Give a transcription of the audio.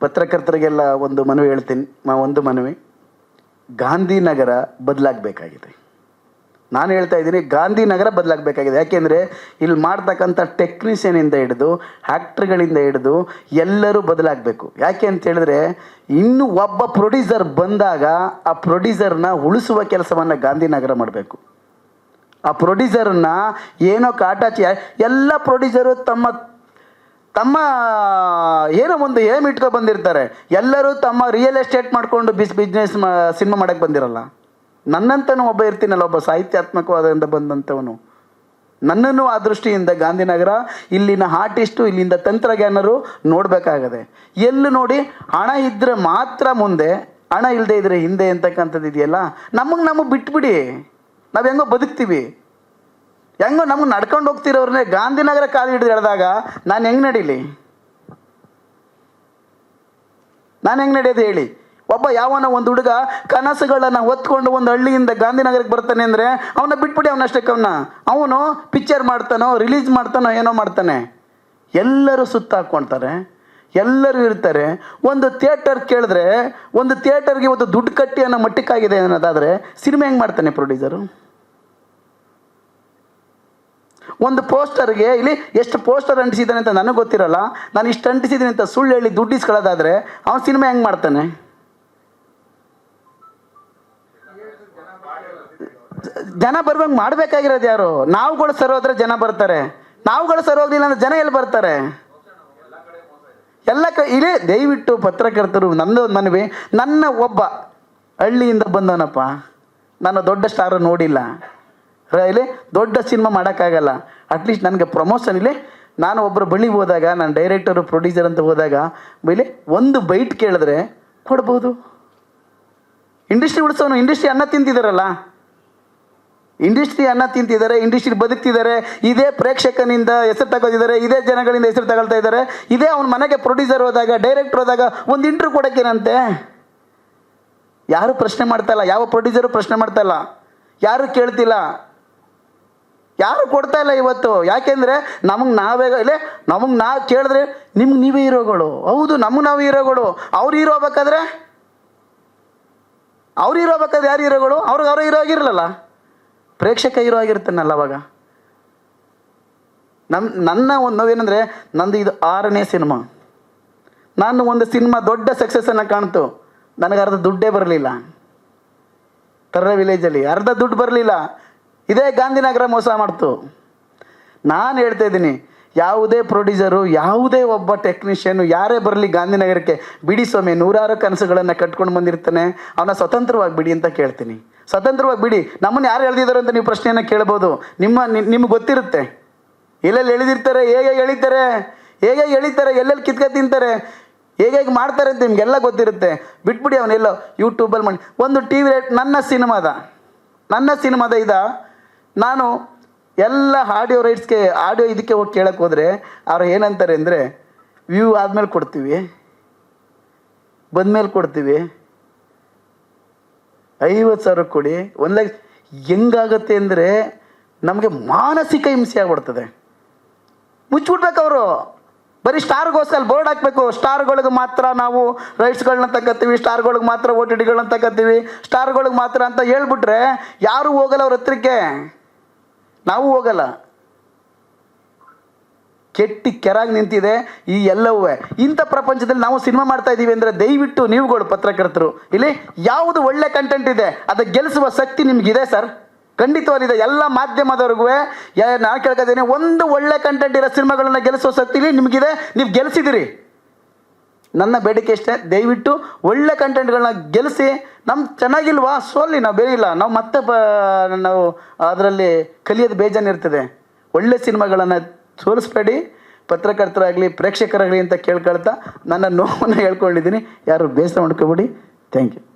ಪತ್ರಕರ್ತರಿಗೆಲ್ಲ ಒಂದು ಮನವಿ ಹೇಳ್ತೀನಿ. ಮಾ, ಒಂದು ಮನವಿ. ಗಾಂಧಿನಗರ ಬದಲಾಗಬೇಕಾಗಿದೆ. ನಾನು ಹೇಳ್ತಾ ಇದ್ದೀನಿ, ಗಾಂಧಿನಗರ ಬದಲಾಗಬೇಕಾಗಿದೆ. ಯಾಕೆಂದರೆ ಇಲ್ಲಿ ಮಾಡ್ತಕ್ಕಂಥ ಟೆಕ್ನಿಷಿಯನಿಂದ ಹಿಡಿದು ಆ್ಯಕ್ಟ್ರ್ಗಳಿಂದ ಹಿಡಿದು ಎಲ್ಲರೂ ಬದಲಾಗಬೇಕು. ಯಾಕೆ ಅಂತ ಹೇಳಿದ್ರೆ, ಇನ್ನು ಒಬ್ಬ ಪ್ರೊಡ್ಯೂಸರ್ ಬಂದಾಗ ಆ ಪ್ರೊಡ್ಯೂಸರ್ನ ಉಳಿಸುವ ಕೆಲಸವನ್ನು ಗಾಂಧಿನಗರ ಮಾಡಬೇಕು. ಆ ಪ್ರೊಡ್ಯೂಸರನ್ನ ಏನೋ ಕಾಟಾಚಿ, ಎಲ್ಲ ಪ್ರೊಡ್ಯೂಸರು ತಮ್ಮ ತಮ್ಮ, ಏನೋ ಒಂದು ಏಮ್ ಇಟ್ಕೊ ಬಂದಿರ್ತಾರೆ. ಎಲ್ಲರೂ ತಮ್ಮ ರಿಯಲ್ ಎಸ್ಟೇಟ್ ಮಾಡಿಕೊಂಡು ಬಿಸ್ ಬಿಸ್ನೆಸ್ ಸಿನಿಮಾ ಮಾಡಕ್ಕೆ ಬಂದಿರಲ್ಲ. ನನ್ನಂತನೂ ಒಬ್ಬ ಇರ್ತೀನಲ್ಲ, ಒಬ್ಬ ಸಾಹಿತ್ಯಾತ್ಮಕವಾದಿಂದ ಬಂದಂಥವನು. ನನ್ನನ್ನು ಆ ದೃಷ್ಟಿಯಿಂದ ಗಾಂಧಿನಗರ, ಇಲ್ಲಿನ ಆರ್ಟಿಸ್ಟು ಇಲ್ಲಿಂದ ತಂತ್ರಜ್ಞಾನರು ನೋಡಬೇಕಾಗದೆ. ಎಲ್ಲಿ ನೋಡಿ, ಹಣ ಇದ್ದರೆ ಮಾತ್ರ ಮುಂದೆ, ಹಣ ಇಲ್ಲದೆ ಇದ್ರೆ ಹಿಂದೆ ಅಂತಕ್ಕಂಥದ್ದು ಇದೆಯಲ್ಲ? ನಮಗೆ ನಮಗೆ ಬಿಟ್ಬಿಡಿ. ನಾವು ಹೆಂಗೋ ಬದುಕ್ತೀವಿ. ಹೆಂಗೋ ನಮ್ಗೆ ನಡ್ಕೊಂಡು ಹೋಗ್ತಿರೋರ್ನೇ ಗಾಂಧಿನಗರ ಕಾಲು ಹಿಡಿದು ಎಳೆದಾಗ ನಾನು ಹೆಂಗೆ ನಡೀಲಿ? ನಾನು ಹೆಂಗೆ ನಡೆಯೋದು ಹೇಳಿ? ಒಬ್ಬ ಯಾವನ ಒಂದು ಹುಡುಗ ಕನಸುಗಳನ್ನು ಹೊತ್ಕೊಂಡು ಒಂದು ಹಳ್ಳಿಯಿಂದ ಗಾಂಧಿನಗರಕ್ಕೆ ಬರ್ತಾನೆ ಅಂದರೆ ಅವನ್ನ ಬಿಟ್ಬಿಡಿ ಅವನಷ್ಟಕ್ಕೆ ಅವನ್ನ ಅವನು. ಪಿಕ್ಚರ್ ಮಾಡ್ತಾನೋ, ರಿಲೀಸ್ ಮಾಡ್ತಾನೋ ಏನೋ ಮಾಡ್ತಾನೆ. ಎಲ್ಲರೂ ಸುತ್ತ ಹಾಕ್ಕೊಳ್ತಾರೆ ಎಲ್ಲರೂ ಇರ್ತಾರೆ. ಒಂದು ಥಿಯೇಟರ್ ಕೇಳಿದ್ರೆ, ಒಂದು ಥಿಯೇಟರ್ಗೆ ಒಂದು ದುಡ್ಡು ಕಟ್ಟಿ ಅನ್ನೋ ಮಟ್ಟಕ್ಕಾಗಿದೆ ಅನ್ನೋದಾದರೆ ಸಿನಿಮಾ ಹೆಂಗೆ ಮಾಡ್ತಾನೆ ಪ್ರೊಡ್ಯೂಸರು ಒಂದು ಪೋಸ್ಟರ್ಗೆ ಇಲ್ಲಿ ಎಷ್ಟು ಪೋಸ್ಟರ್ ಅಂಟಿಸಿದ್ದಾನೆ ಅಂತ ನನಗೆ ಗೊತ್ತಿರಲ್ಲ. ನಾನು ಇಷ್ಟು ಅಂಟಿಸಿದ್ದೀನಿ ಅಂತ ಸುಳ್ಳು ಹೇಳಿ ದುಡ್ಡು ಇಸ್ಕೊಳ್ಳೋದಾದರೆ ಅವನು ಸಿನಿಮಾ ಹೆಂಗೆ ಮಾಡ್ತಾನೆ? ಜನ ಬರ್ಬಂಗೆ ಮಾಡಬೇಕಾಗಿರೋದು ಯಾರು? ನಾವುಗಳು ಸರೋದ್ರೆ ಜನ ಬರ್ತಾರೆ. ನಾವುಗಳು ಸರೋಗ್ಲಿಲ್ಲ ಅಂದ್ರೆ ಜನ ಎಲ್ಲಿ ಬರ್ತಾರೆ? ಎಲ್ಲ ಕ, ಇಲ್ಲಿ ದಯವಿಟ್ಟು ಪತ್ರಕರ್ತರು, ನಂದು ಒಂದು ಮನವಿ, ನನ್ನ ಒಬ್ಬ ಹಳ್ಳಿಯಿಂದ ಬಂದವನಪ್ಪ. ನಾನು ದೊಡ್ಡ ಸ್ಟಾರ್ ನೋಡಿಲ್ಲ. ಇಲ್ಲಿ ದೊಡ್ಡ ಸಿನಿಮಾ ಮಾಡೋಕ್ಕಾಗಲ್ಲ. ಅಟ್ಲೀಸ್ಟ್ ನನಗೆ ಪ್ರಮೋಷನ್ ಇಲ್ಲಿ. ನಾನು ಒಬ್ಬರು ಬಳಿ ಹೋದಾಗ, ನಾನು ಡೈರೆಕ್ಟರು ಪ್ರೊಡ್ಯೂಸರ್ ಅಂತ ಹೋದಾಗ, ಇಲ್ಲಿ ಒಂದು ಬೈಟ್ ಕೇಳಿದ್ರೆ ಕೊಡ್ಬೋದು. ಇಂಡಸ್ಟ್ರಿ ಉಳಿಸೋನು ಇಂಡಸ್ಟ್ರಿ ಅನ್ನ ತಿಂತಿದ್ದಾರಲ್ಲ ಇಂಡಸ್ಟ್ರಿ ಅನ್ನ ತಿಂತಿದ್ದಾರೆ ಇಂಡಸ್ಟ್ರಿ ಬದುಕ್ತಿದ್ದಾರೆ ಇದೇ ಪ್ರೇಕ್ಷಕನಿಂದ ಹೆಸರು ತಗೋತಿದ್ದಾರೆ ಇದೇ ಜನಗಳಿಂದ ಹೆಸರು ತಗೊಳ್ತಾ ಇದ್ದಾರೆ ಇದೇ ಅವ್ನ ಮನೆಗೆ ಪ್ರೊಡ್ಯೂಸರ್ ಹೋದಾಗ ಡೈರೆಕ್ಟರ್ ಹೋದಾಗ ಒಂದು ಇಂಟ್ರ್ಯೂ ಕೊಡೋಕ್ಕೇನಂತೆ? ಯಾರು ಪ್ರಶ್ನೆ ಮಾಡ್ತಾ ಇಲ್ಲ, ಯಾವ ಪ್ರೊಡ್ಯೂಸರು ಪ್ರಶ್ನೆ ಮಾಡ್ತಾ ಇಲ್ಲ, ಯಾರು ಕೇಳ್ತಿಲ್ಲ. ಯಾರು ಕೊಡ್ತಾ ಇಲ್ಲ ಇವತ್ತು? ಯಾಕೆಂದ್ರೆ ನಮಗೆ ನಾವೇ ಇಲ್ಲೇ ನಮಗೆ ನಾವು ಕೇಳಿದ್ರೆ ನಿಮ್ಗೆ ನೀವೇ ಹೀರೋಗಳು. ಹೌದು, ನಮಗೆ ನಾವು ಹೀರೋಗಳು. ಅವ್ರು ಹೀರೋ ಬೇಕಾದ್ರೆ ಅವ್ರು ಹೀರೋ ಬೇಕಾದ್ರೆ ಯಾರು ಹೀರೋಗಳು? ಅವ್ರಿಗೆ ಅವ್ರ ಹೀರೋ ಆಗಿರ್ಲಲ್ಲ. ಪ್ರೇಕ್ಷಕ ಹೀರೋ ಆಗಿರ್ತಾನಲ್ಲ ಅವಾಗ. ನಮ್ಮ ನನ್ನ ಒಂದು ನೋವೇನೆಂದರೆ, ನಂದು ಇದು ಆರನೇ ಸಿನಿಮಾ. ನಾನು ಒಂದು ಸಿನಿಮಾ ದೊಡ್ಡ ಸಕ್ಸಸ್ಸನ್ನು ಕಾಣ್ತು. ನನಗೆ ಅರ್ಧ ದುಡ್ಡೇ ಬರಲಿಲ್ಲ. ತರ್ರ ವಿಲೇಜಲ್ಲಿ ಅರ್ಧ ದುಡ್ಡು ಬರಲಿಲ್ಲ. ಇದೇ ಗಾಂಧಿನಗರ ಮೋಸ ಮಾಡ್ತು. ನಾನು ಹೇಳ್ತಾ ಇದ್ದೀನಿ, ಯಾವುದೇ ಪ್ರೊಡ್ಯೂಸರು ಯಾವುದೇ ಒಬ್ಬ ಟೆಕ್ನಿಷಿಯನ್ನು ಯಾರೇ ಬರಲಿ ಗಾಂಧಿನಗರಕ್ಕೆ, ಬಿಡಿ ಸ್ವಾಮಿ, ನೂರಾರು ಕನಸುಗಳನ್ನು ಕಟ್ಕೊಂಡು ಬಂದಿರ್ತಾನೆ, ಅವನ ಸ್ವತಂತ್ರವಾಗಿ ಬಿಡಿ ಅಂತ ಕೇಳ್ತೀನಿ. ಸ್ವತಂತ್ರವಾಗಿ ಬಿಡಿ. ನಮ್ಮನ್ನು ಯಾರು ಎಳೆದಿದ್ದಾರೆ ಅಂತ ನೀವು ಪ್ರಶ್ನೆಯನ್ನು ಕೇಳ್ಬೋದು. ನಿಮ್ಮ ನಿಮ್ಗೆ ಗೊತ್ತಿರುತ್ತೆ. ಎಲ್ಲೆಲ್ಲಿ ಎಳಿದಿರ್ತಾರೆ, ಹೇಗೆ ಎಳಿತಾರೆ ಹೇಗೆ ಎಳಿತಾರೆ, ಎಲ್ಲೆಲ್ಲಿ ಕಿತ್ಕ ತಿಂತಾರೆ, ಹೇಗೆ ಹೇಗೆ ಮಾಡ್ತಾರೆ ಅಂತ ನಿಮಗೆಲ್ಲ ಗೊತ್ತಿರುತ್ತೆ. ಬಿಟ್ಬಿಡಿ ಅವನೆಲ್ಲೋ ಯೂಟ್ಯೂಬಲ್ಲಿ ಮಾಡಿ. ಒಂದು ಟಿ ವಿ ನನ್ನ ಸಿನಿಮಾದ ನನ್ನ ಸಿನಿಮಾದ ಇದ ನಾನು ಎಲ್ಲ ಆಡಿಯೋ ರೈಟ್ಸ್ಗೆ ಆಡಿಯೋ ಇದಕ್ಕೆ ಹೋಗಿ ಕೇಳಕ್ಕೆ ಹೋದರೆ ಅವ್ರು ಏನಂತಾರೆ ಅಂದರೆ ವ್ಯೂ ಆದಮೇಲೆ ಕೊಡ್ತೀವಿ. ಬಂದಮೇಲೆ ಕೊಡ್ತೀವಿ. ಐವತ್ತು ಸಾವಿರ ಕೊಡಿ. ಒಂದು ಲಕ್ಷ ಹೆಂಗಾಗತ್ತೆ ಅಂದರೆ ನಮಗೆ ಮಾನಸಿಕ ಹಿಂಸೆ ಆಗ್ಬಿಡ್ತದೆ. ಮುಚ್ಚಿಬಿಡ್ಬೇಕು ಅವರು. ಬರೀ ಸ್ಟಾರ್ಗೋಸ್ಕರ ಬೋರ್ಡ್ ಹಾಕಬೇಕು. ಸ್ಟಾರ್ಗಳಿಗೆ ಮಾತ್ರ ನಾವು ರೈಟ್ಸ್ಗಳನ್ನ ತಗೋತೀವಿ ಸ್ಟಾರ್ಗಳಿಗೆ ಮಾತ್ರ ಓ ಟಿ ಟಿಗಳನ್ನ ತಗೋತೀವಿ ಸ್ಟಾರ್ಗಳಿಗೆ ಮಾತ್ರ ಅಂತ ಹೇಳ್ಬಿಟ್ರೆ ಯಾರೂ ಹೋಗಲ್ಲ ಅವ್ರ ಹತ್ರಕ್ಕೆ. ನಾವು ಹೋಗಲ್ಲ. ಕೆಟ್ಟಿ ಕೆರಾಗಿ ನಿಂತಿದೆ, ಈ ಎಲ್ಲವೂ. ಇಂಥ ಪ್ರಪಂಚದಲ್ಲಿ ನಾವು ಸಿನಿಮಾ ಮಾಡ್ತಾ ಇದ್ದೀವಿ ಅಂದರೆ ದಯವಿಟ್ಟು ನೀವುಗಳು ಪತ್ರಕರ್ತರು. ಇಲ್ಲಿ ಯಾವುದು ಒಳ್ಳೆ ಕಂಟೆಂಟ್ ಇದೆ, ಅದು ಗೆಲ್ಲಿಸುವ ಶಕ್ತಿ ನಿಮಗಿದೆ ಸರ್. ಖಂಡಿತವಾಗಿದೆ, ಎಲ್ಲ ಮಾಧ್ಯಮದವ್ರಿಗೂ ನಾನು ಕೇಳ್ಕೊತೀನಿ, ಒಂದು ಒಳ್ಳೆ ಕಂಟೆಂಟ್ ಇರೋ ಸಿನಿಮಾಗಳನ್ನ ಗೆಲ್ಲಿಸುವ ಶಕ್ತಿ ನಿಮಗಿದೆ. ನೀವು ಗೆಲ್ಲಿಸಿದಿರಿ ನನ್ನ ಬೇಡಿಕೆ ಇಷ್ಟೇ. ದಯವಿಟ್ಟು ಒಳ್ಳೆ ಕಂಟೆಂಟ್ಗಳನ್ನ ಗೆಲ್ಲಿಸಿ ನಮ್ಮ ಚೆನ್ನಾಗಿಲ್ವಾ? ಸೋಲಿ, ನಾವು ಇಲ್ಲ. ನಾವು ಮತ್ತೆ ಬ, ನಾವು ಅದರಲ್ಲಿ ಕಲಿಯೋದು ಬೇಜಾನಿರ್ತದೆ. ಒಳ್ಳೆ ಸಿನಿಮಾಗಳನ್ನು ಸೋಲಿಸ್ಬೇಡಿ. ಪತ್ರಕರ್ತರಾಗಲಿ, ಪ್ರೇಕ್ಷಕರಾಗಲಿ ಅಂತ ಕೇಳ್ಕೊಳ್ತಾ ನನ್ನ ನೋವನ್ನು ಹೇಳ್ಕೊಂಡಿದ್ದೀನಿ. ಯಾರು ಬೇಸರ ಮಾಡ್ಕೋಬೇಡಿ. Thank you